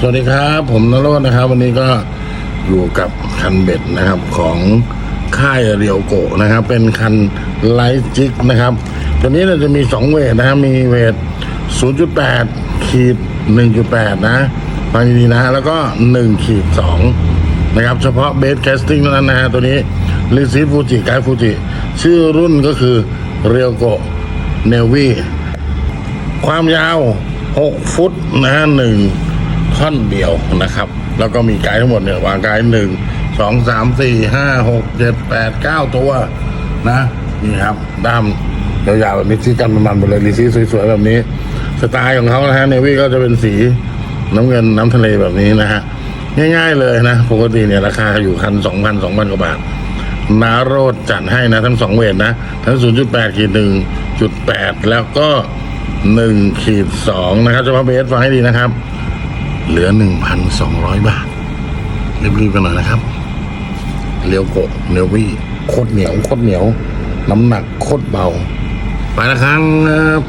สวัสดีครับ ผมนรสนะครับ วันนี้ก็อยู่กับคันเบ็ดนะครับของค่ายเรียวโกะนะครับ เป็นคันไลท์จิกนะครับ ตัวนี้เราจะมี 2 เวทนะครับมีเวท 0.8 ขีด 1.8 นะฟังดีนะ แล้วก็ 1 ขีด 2 นะครับ เฉพาะเบสแคสติ้งเท่านั้นนะฮะตัวนี้ลิซิฟูจิไกฟูจิชื่อรุ่นก็คือเรียวโกะเนวีความยาว 6 ฟุตนะฮะหนึ่ง ท่อนเดียวนะครับ แล้วก็มีไกด์ทั้งหมดเนี่ยวางไกด์หนึ่งสองสามสี่ห้าหกเจ็ดแปดเก้าตัวนะนี่ครับด้ามยาวๆแบบนี้ที่กันมันๆไปเลยรีซีสวยๆแบบนี้สไตล์ของเขานะฮะเนวี่ก็จะเป็นสีน้ำเงินน้ำทะเลแบบนี้นะฮะง่ายๆเลยนะปกติเนี่ยราคาอยู่คันสองพันสองพันกว่าบาทนาโรดจัดให้นะ ทั้งสองเวทนะ ทั้ง 0.8ขีด1.8 แล้วก็1ขีด2นะครับเฉพาะเบสฟังให้ดีนะครับ เหลือ 1,200 บาทรีบๆกันหน่อยนะครับเลียวโกะเนลวี่โคตรเหนียวโคตรเหนียว น้ำหนักโคตรเบา ไปแล้วครับ